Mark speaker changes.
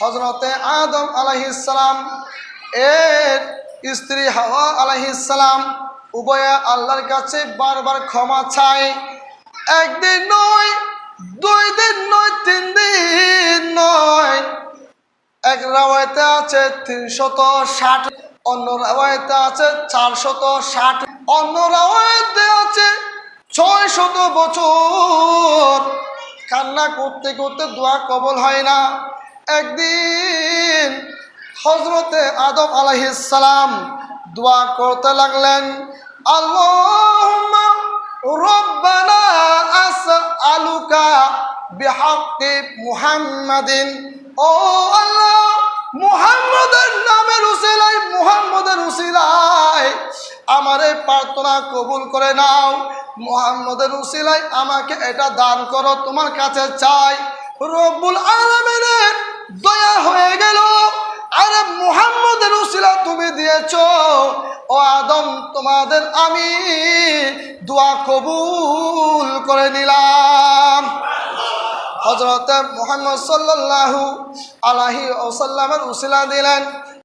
Speaker 1: হজরতে আদম আলাইহিসালাম এর স্ত্রী হাওয়া আলাইহিসালাম উভয়ে আল্লাহর কাছে বারবার ক্ষমা চায়। একদিন নয়, দুই দিন নয়, তিন দিন নয়। এক রাওয়ায়তে আছে তিনশত ষাট, অন্য রাওয়ায়তে আছে চারশত ষাট, অন্য রাওয়ায়তে আছে ছয় শত বছর। কান্না করতে করতে দোয়া কবল হয় না। একদিন হজরতে আদম আলাইহিসসালাম দোয়া করতে লাগলেন আল্লাহ, মুহাম্মদের আমার এই প্রার্থনা কবুল করে নাও। মুহাম্মদের উসিলাই আমাকে এটা দান করো, তোমার কাছে চাই। রব্বুল আলমিনের ও আদম, তোমাদের আমি দোয়া কবুল করে নিলাম। হজরত মোহাম্মদ সাল্লাহু আলাহি ওসাল্লামের উসিলা দিলেন।